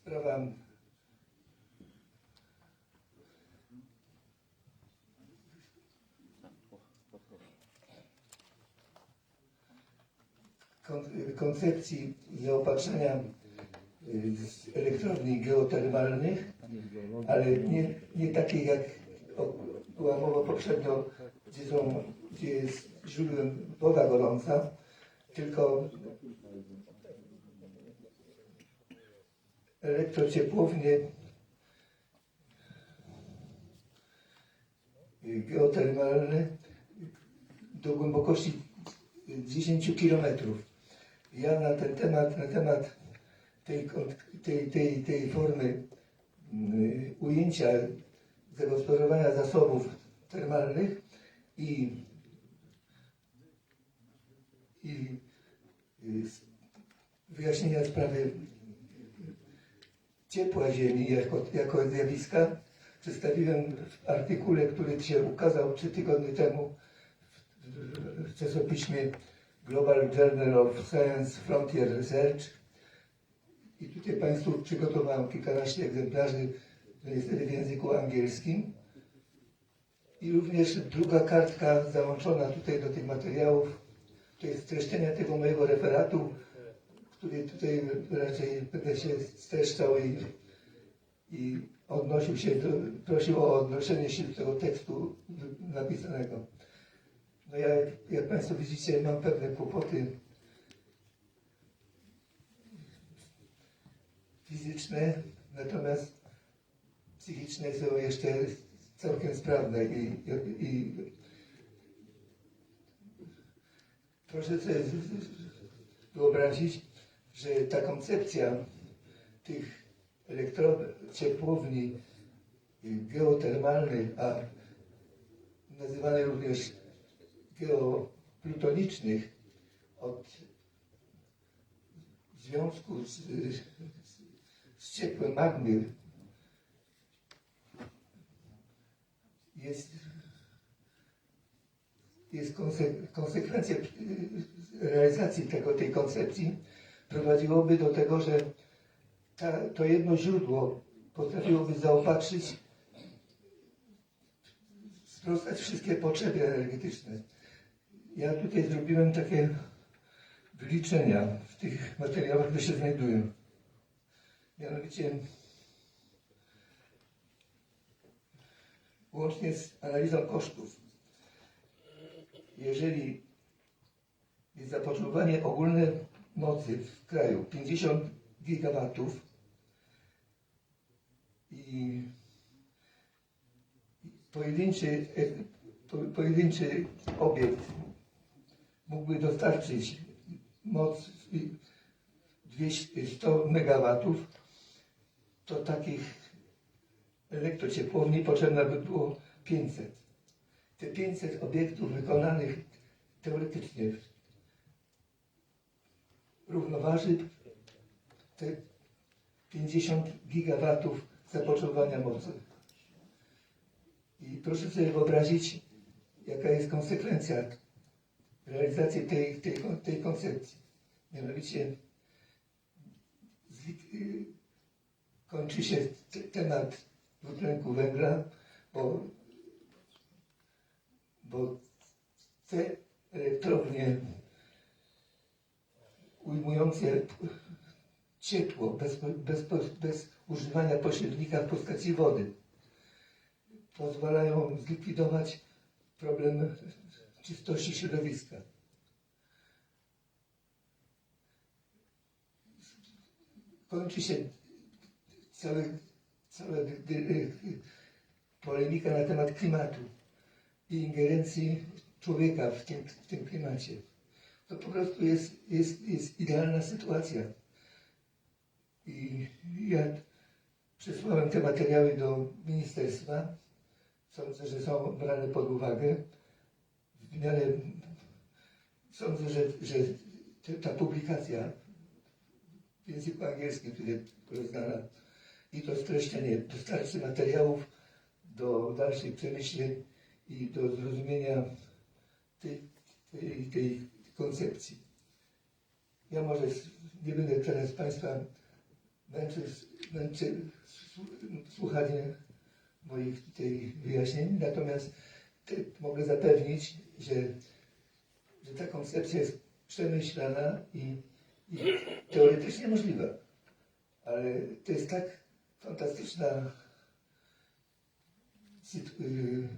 sprawa kon- koncepcji zaopatrzenia y, z elektrowni geotermalnych, ale nie, nie takiej jak była mowa poprzednio, gdzie, są, gdzie jest źródłem woda gorąca, tylko elektrociepłownie geotermalne do głębokości 10 kilometrów. Ja na ten temat, na temat tej, tej, tej, tej formy mm, ujęcia zagospodarowania zasobów termalnych i, i wyjaśnienia sprawy ciepła Ziemi jako, jako zjawiska przedstawiłem w artykule, który się ukazał trzy tygodnie temu w, czasopiśmie Global Journal of Science Frontier Research. I tutaj Państwu przygotowałem kilkanaście egzemplarzy, niestety w języku angielskim. I również druga kartka załączona tutaj do tych materiałów, to jest streszczenia tego mojego referatu, który tutaj raczej będę się streszczał i, i odnosił się, do, prosił o odnoszenie się do tego tekstu napisanego. No ja, jak Państwo widzicie, mam pewne kłopoty fizyczne, natomiast psychiczne są jeszcze całkiem sprawne i, i, i proszę sobie wyobrazić, że ta koncepcja tych elektrociepłowni y, geotermalnych, a nazywanych również geoplutonicznych od w związku z, z, z ciepłem magmy jest, jest konse, konsekwencja y, realizacji tego, tej koncepcji prowadziłoby do tego, że ta, to jedno źródło potrafiłoby zaopatrzyć sprostać wszystkie potrzeby energetyczne. Ja tutaj zrobiłem takie wyliczenia w tych materiałach, które się znajdują. Mianowicie łącznie z analizą kosztów. Jeżeli jest zapotrzebowanie ogólne mocy w kraju. 50 gigawatów i pojedynczy, e, po- pojedynczy obiekt mógłby dostarczyć moc i 200, 100 megawatów, to takich elektrociepłowni potrzebne by było 500. Te 500 obiektów wykonanych teoretycznie równoważy te 50 gigawatów zapotrzebowania mocy. I proszę sobie wyobrazić, jaka jest konsekwencja realizacji tej, tej, tej koncepcji. Mianowicie y, kończy się te- temat dwutlenku węgla, bo, bo te elektrownie ujmujące ciepło bez, bez, bez używania pośrednika w postaci wody pozwalają zlikwidować problem czystości środowiska. Kończy się cała dy- polemika na temat klimatu i ingerencji człowieka w tym, w tym klimacie. To po prostu jest, jest, jest idealna sytuacja. I ja przesłałem te materiały do ministerstwa. Sądzę, że są brane pod uwagę. W miarę sądzę, że, że ta publikacja w języku angielskim, które rozdana i to streszczenie dostarczy materiałów do dalszych przemyśleń i do zrozumienia tej, tej, tej koncepcji. Ja może nie będę teraz Państwa męczy, męczy słu- słuchanie moich tutaj wyjaśnień, natomiast mogę zapewnić, że, że ta koncepcja jest przemyślana i, i teoretycznie możliwa. Ale to jest tak fantastyczna sytu-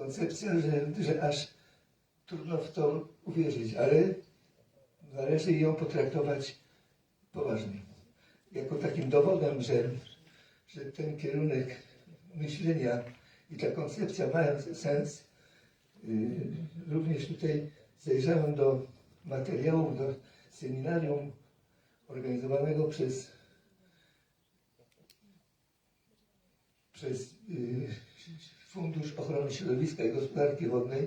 koncepcja, że, że aż trudno w to uwierzyć, ale należy ją potraktować poważnie. Jako takim dowodem, że, że ten kierunek myślenia i ta koncepcja mają sens, yy, również tutaj zajrzałem do materiałów, do seminarium organizowanego przez przez yy, Fundusz Ochrony Środowiska i Gospodarki Wodnej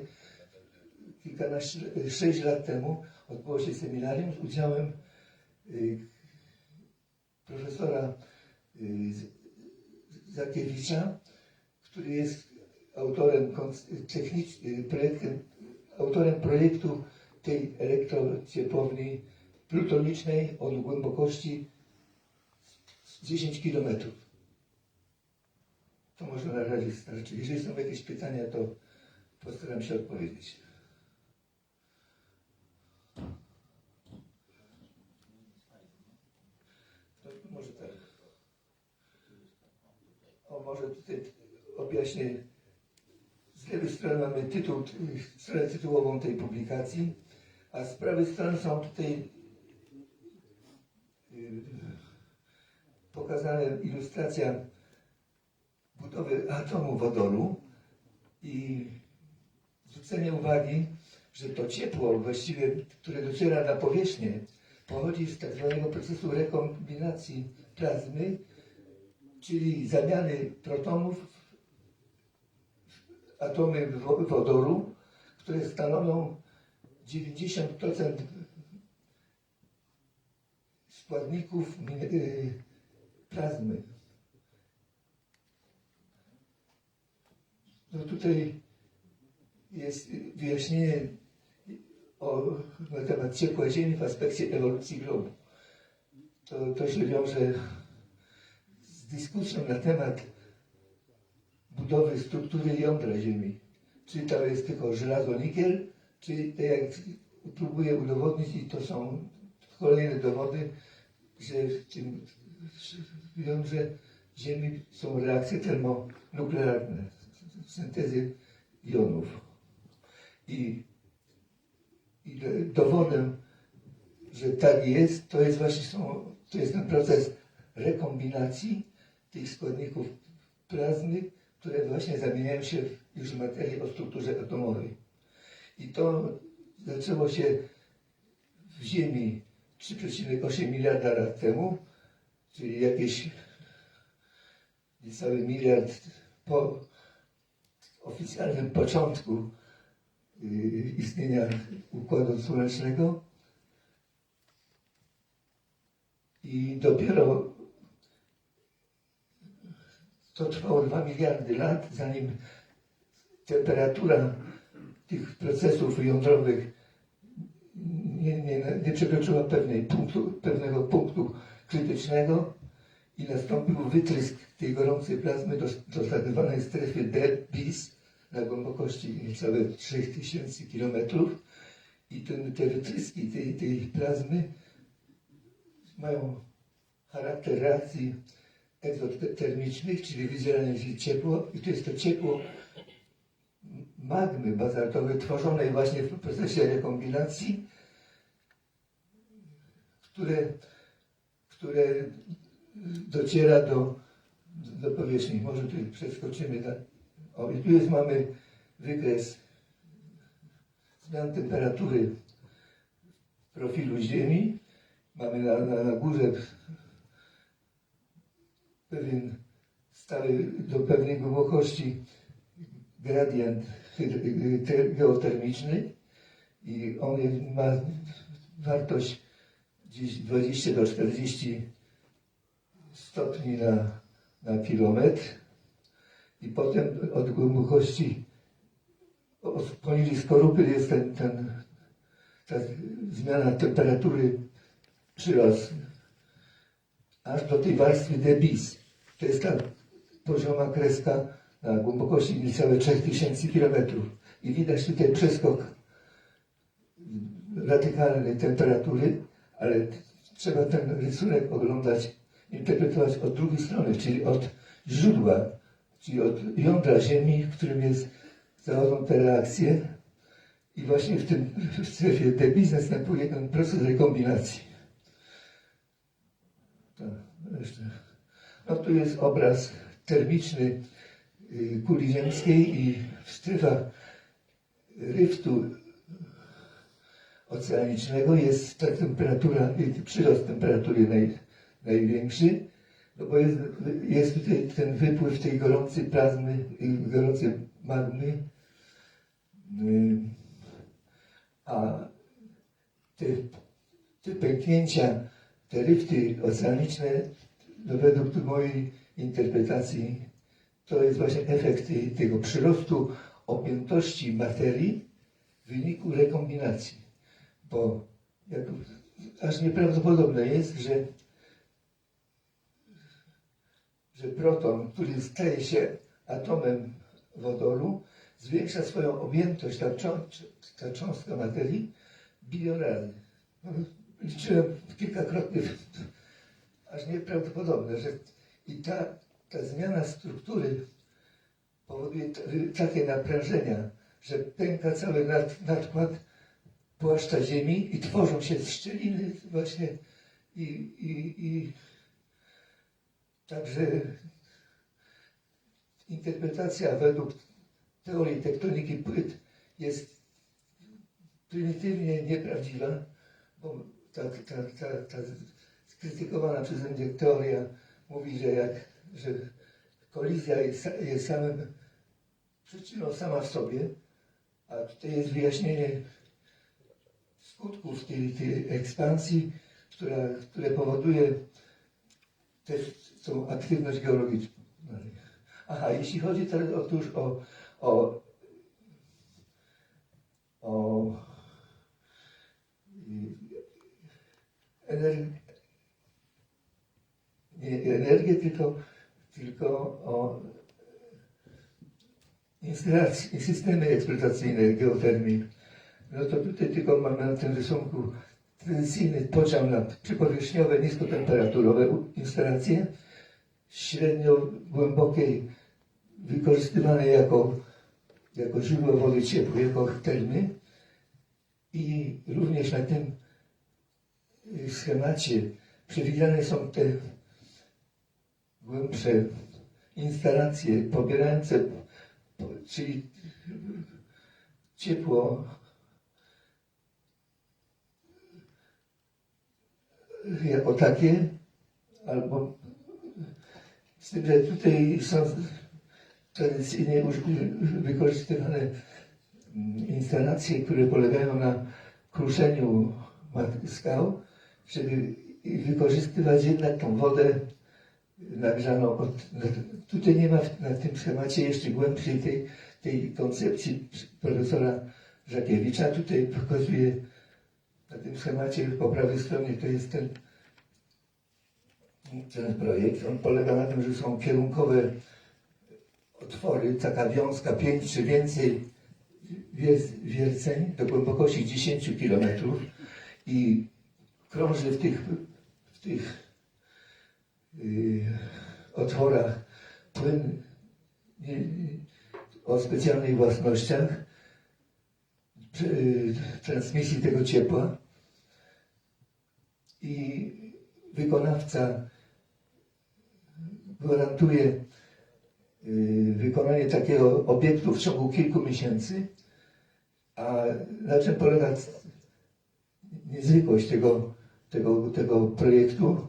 kilkanaście, sześć lat temu odbyło się seminarium z udziałem y, profesora y, Zakiewicza, który jest autorem y, projektem, autorem projektu tej elektrociepłowni plutonicznej o głębokości 10 kilometrów. To może na razie starczy. Jeżeli są jakieś pytania, to postaram się odpowiedzieć. To może tak. O, może tutaj objaśnię. Z lewej strony mamy tytuł, stronę tytułową tej publikacji, a z prawej strony są tutaj y, pokazane ilustracja budowy atomu wodoru i zwrócenie uwagi, że to ciepło właściwie, które dociera na powierzchnię, pochodzi z tak zwanego procesu rekombinacji plazmy, czyli zamiany protonów w atomy wo- wodoru, które stanowią 90% składników y, plazmy. No tutaj jest wyjaśnienie o, na temat ciepła Ziemi w aspekcie ewolucji globu. To, to się wiąże z dyskusją na temat budowy struktury jądra Ziemi. Czy to jest tylko żelazo-nikiel, czy tak jak próbuję udowodnić i to są kolejne dowody, że w tym jądrze Ziemi są reakcje termonuklearne, syntezy jonów. I, i dowodem, że tak jest, to jest właśnie są, to jest ten proces rekombinacji tych składników plazmy, które właśnie zamieniają się w już materię o strukturze atomowej. I to zaczęło się w Ziemi 3,8 miliarda lat temu, czyli jakieś niecały miliard po oficjalnym początku y, istnienia Układu Słonecznego. I dopiero to trwało 2 miliardy lat, zanim temperatura tych procesów jądrowych nie, nie, nie przekroczyła pewnej punktu, pewnego punktu krytycznego i nastąpił wytrysk tej gorącej plazmy do, do tak zwanej strefy D bis na głębokości niecałe 3000 km i ten, te wytryski tej, tej plazmy mają charakter reakcji egzotermicznych, czyli wydzielanie się ciepło i to jest to ciepło magmy bazaltowej tworzonej właśnie w procesie rekombinacji, które, które dociera do, do powierzchni. Może tu przeskoczymy. Na, o, i tu jest mamy wykres zmian temperatury profilu Ziemi. Mamy na, na, na górze pewien stały do pewnej głębokości gradient geotermiczny i on ma wartość gdzieś 20 do 40 stopni na, na kilometr i potem od głębokości poniżej skorupy jest ten, ten, ta zmiana temperatury przyrost aż do tej warstwy debis. To jest ta pozioma kreska na głębokości niecałe 3000 km. I widać tutaj przeskok radykalnej temperatury, ale trzeba ten rysunek oglądać, interpretować od drugiej strony, czyli od źródła, czyli od jądra Ziemi, w którym jest, zachodzą te reakcje. I właśnie w tym w strefie debis następuje ten proces rekombinacji. Jeszcze. No tu jest obraz termiczny y, kuli ziemskiej i w strefach ryftu oceanicznego jest ta temperatura, y, przyrost temperatury naj, największy, no bo jest, jest tutaj ten wypływ tej gorącej plazmy, gorącej magmy, y, a te, te pęknięcia, te ryfty oceaniczne, no według mojej interpretacji, to jest właśnie efekt tego przyrostu objętości materii w wyniku rekombinacji. Bo jak, aż nieprawdopodobne jest, że, że proton, który staje się atomem wodoru, zwiększa swoją objętość, ta, ta cząstka materii, bilion razy. No, liczyłem kilkakrotnie, aż nieprawdopodobne, że i ta, ta zmiana struktury powoduje takie naprężenia, że pęka cały nad, nadkład płaszcza ziemi i tworzą się szczeliny właśnie i, i, i także interpretacja według teorii tektoniki płyt jest prymitywnie nieprawdziwa, bo ta, ta, ta, ta skrytykowana przeze mnie teoria mówi, że jak, że kolizja jest, jest samym przyczyną sama w sobie, a tutaj jest wyjaśnienie skutków tej, tej ekspansji, która, które powoduje też tą aktywność geologiczną. Aha, jeśli chodzi teraz otóż o, o, o y, ener, nie energię, tylko, tylko o systemy eksploatacyjne geotermii. No to tutaj tylko mamy na tym rysunku tradycyjny podział na przypowierzchniowe, niskotemperaturowe instalacje, średnio głębokiej, wykorzystywane jako, jako źródło wody ciepłej, jako termy. I również na tym y, schemacie przewidziane są te głębsze instalacje pobierające, po- czyli ciepło jako takie, albo z tym, że tutaj są tradycyjnie uż- wykorzystywane instalacje, które polegają na kruszeniu skał, żeby wykorzystywać jednak tą wodę nagrzaną od, tutaj nie ma na tym schemacie jeszcze głębszej tej, tej koncepcji profesora Żakiewicza. Tutaj pokazuje na tym schemacie po prawej stronie to jest ten, ten projekt. On polega na tym, że są kierunkowe otwory, taka wiązka 5 czy więcej wierceń do głębokości 10 km i krąży w tych, w tych yy, otworach płyn o specjalnych własnościach yy, transmisji tego ciepła i wykonawca gwarantuje yy, wykonanie takiego obiektu w ciągu kilku miesięcy, a na czym polega niezwykłość tego, tego, tego projektu,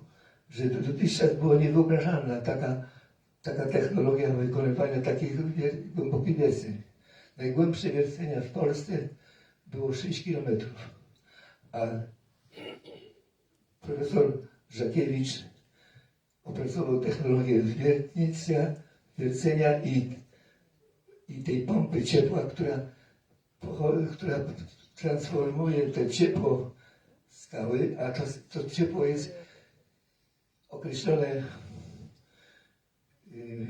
że do- dotychczas było niewyobrażalna taka, taka technologia wykonywania takich głębokich wierceń. Najgłębsze wiercenia w Polsce było 6 kilometrów, a profesor Żakiewicz opracował technologię wiertnictwa, wiercenia i, i tej pompy ciepła, która, która transformuje to ciepło skały, a to, to ciepło jest określone yy,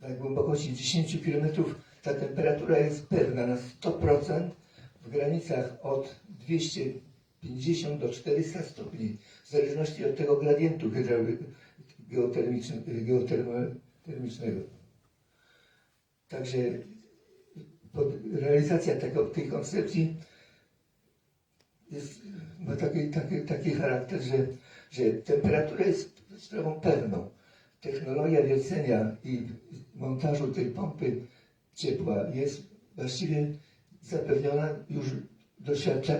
na głębokości 10 km. Ta temperatura jest pewna na 100% w granicach od 250 do 400 stopni, w zależności od tego gradientu geotermicznego. Także realizacja tego, tej koncepcji jest, ma taki, taki, taki charakter, że, że temperatura jest sprawą pewną. Technologia wiercenia i montażu tej pompy ciepła jest właściwie zapewniona już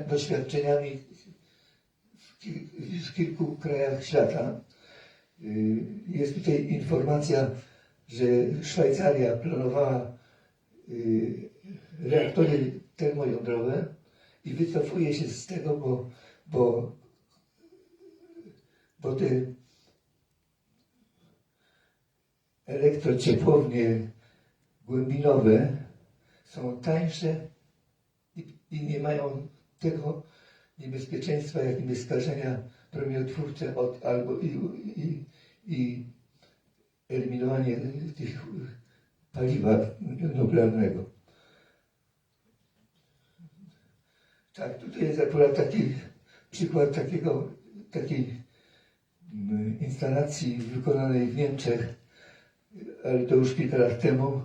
doświadczeniami w, kil, w kilku krajach świata. Y, Jest tutaj informacja, że Szwajcaria planowała y, reaktory termojądrowe i wycofuje się z tego, bo, bo, bo te elektrociepłownie głębinowe są tańsze i, nie mają tego niebezpieczeństwa, jakim jest skażenia promieniotwórcze od, albo i, i, i eliminowanie tych paliwa nuklearnego. Tak, tutaj jest akurat taki przykład takiego, takiej mm, instalacji wykonanej w Niemczech, ale to już kilka lat temu,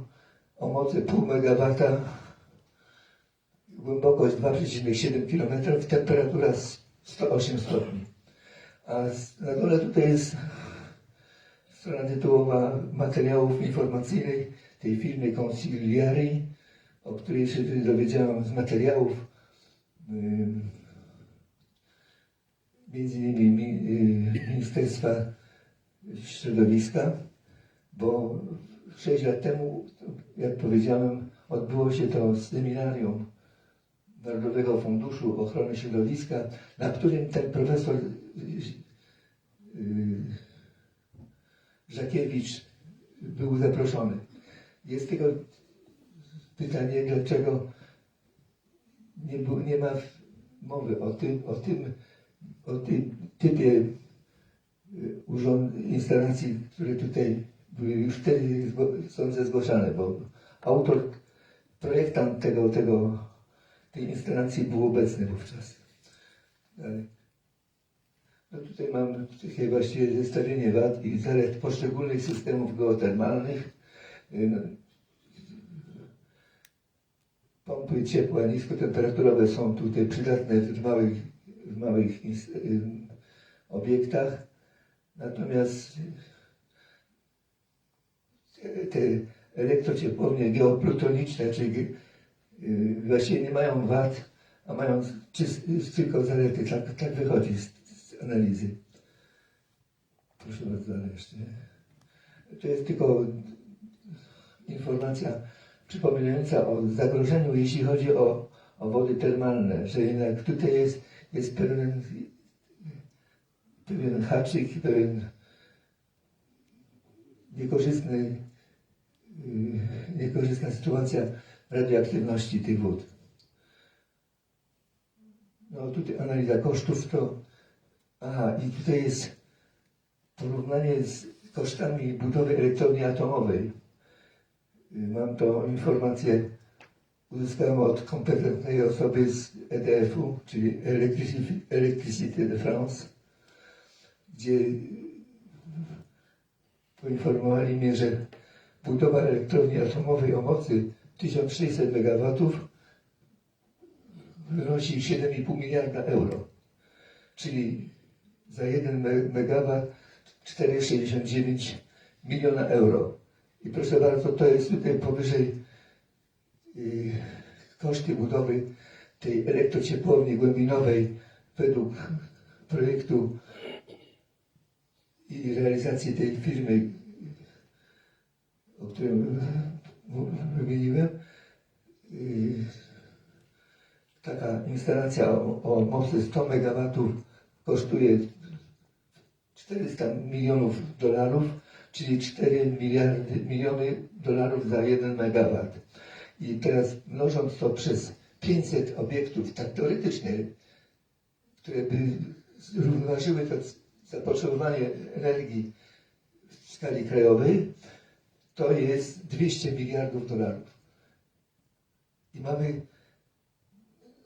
o mocy pół megawata, głębokość 2,7 km, temperatura 108 stopni. A na dole tutaj jest strona tytułowa materiałów informacyjnych tej firmy Conciliari, o której się dowiedziałem z materiałów między innymi mi- y, Ministerstwa Środowiska, bo 6 lat temu, jak powiedziałem, odbyło się to seminarium Narodowego Funduszu Ochrony Środowiska, na którym ten profesor y, y, Żakiewicz był zaproszony. Jest tylko pytanie, dlaczego nie, nie ma mowy o tym, o tym, o tym typie y, urząd, instalacji, które tutaj były już wtedy sądzę zgłaszane, bo autor, projektant tego, tego, tej instalacji był obecny wówczas. Dalej. No tutaj mam takie właściwie zestawienie wad i zalet poszczególnych systemów geotermalnych. Y, no, Pompy ciepła niskotemperaturowe są tutaj przydatne w małych, w małych ym, obiektach. Natomiast te- elektrociepłownie geoplutoniczne, czyli właściwie nie mają wad, a mają tylko zalety. Tak, tak wychodzi z, z analizy. Proszę bardzo, ale jeszcze. To jest tylko informacja przypominająca o zagrożeniu, jeśli chodzi o, o wody termalne, że jednak tutaj jest, jest pewien, pewien haczyk, pewien niekorzystny, niekorzystna sytuacja radioaktywności tych wód. No tutaj analiza kosztów to, aha, i tutaj jest porównanie z kosztami budowy elektrowni atomowej. Mam tą informację, uzyskałem od kompetentnej osoby z EDF-u, czyli Electricité de France, gdzie poinformowali mnie, że budowa elektrowni atomowej o mocy 1600 MW wynosi 7,5 miliarda euro, czyli za 1 MW 4,69 miliona euro. I proszę bardzo, to jest tutaj powyżej y, koszty budowy tej elektrociepłowni głębinowej według projektu i realizacji tej firmy, o którym wymieniłem. Y, Taka instalacja o, o mocy 100 MW kosztuje 400 milionów dolarów, czyli 4 miliardy, miliony dolarów za 1 megawatt. I teraz mnożąc to przez 500 obiektów, tak teoretycznie które by zrównoważyły to zapotrzebowanie energii w skali krajowej, to jest 200 miliardów dolarów. I mamy,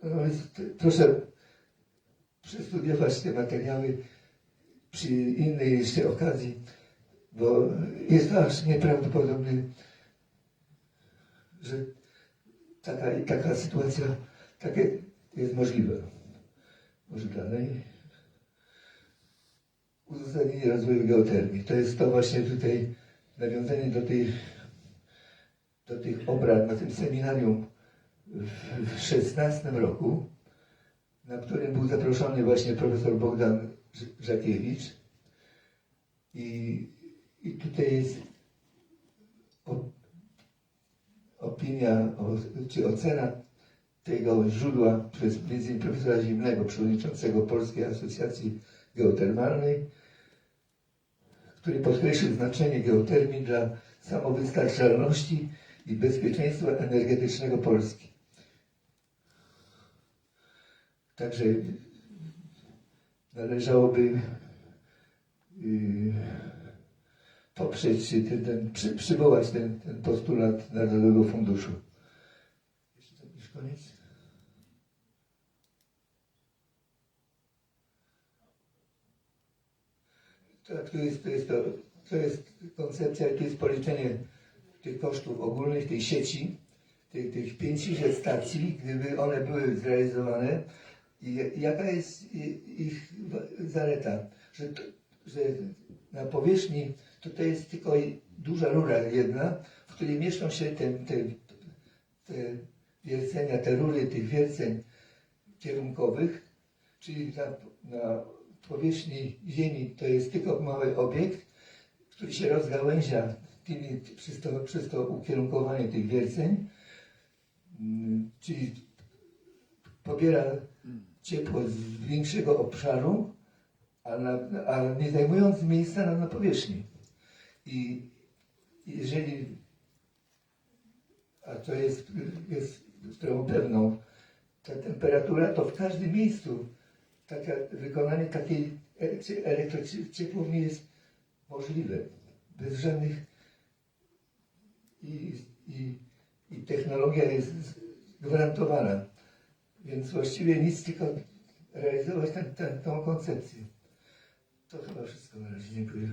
no proszę przestudiować te materiały przy innej jeszcze okazji, bo jest aż nieprawdopodobny, że taka, taka sytuacja, takie jest możliwe. Może dalej. Uzasadnienie rozwoju geotermii. To jest to właśnie tutaj nawiązanie do tych, do tych obrad na tym seminarium w, w 16 roku, na którym był zaproszony właśnie profesor Bogdan Żakiewicz. I, i tutaj jest opinia, czy ocena tego źródła przez między profesora Zimnego, przewodniczącego Polskiej Asocjacji Geotermalnej, który podkreślił znaczenie geotermii dla samowystarczalności i bezpieczeństwa energetycznego Polski. Także należałoby yy, poprzeć ten, ten, przy, przywołać ten, ten postulat Narodowego Funduszu. Jeszcze już koniec? To jest, to jest, to, to jest koncepcja, to jest policzenie tych kosztów ogólnych tej sieci, tych, tych 500 stacji, gdyby one były zrealizowane. I jaka jest ich zaleta, że, to, że na powierzchni to jest tylko duża rura jedna, w której mieszczą się te, te, te wiercenia, te rury tych wierceń kierunkowych, czyli na, na powierzchni Ziemi to jest tylko mały obiekt, który się rozgałęzia tymi, przez, to, przez to ukierunkowanie tych wierceń, Mm, czyli pobiera ciepło z większego obszaru, a, na, a nie zajmując miejsca na, na powierzchni. I jeżeli, a to jest, jest sprawą pewną, ta temperatura to w każdym miejscu taka, wykonanie takiej elektrociepłowni jest możliwe. Bez żadnych i, i, i technologia jest gwarantowana. Więc właściwie nic, tylko realizować tę koncepcję. To chyba wszystko na razie. Dziękuję.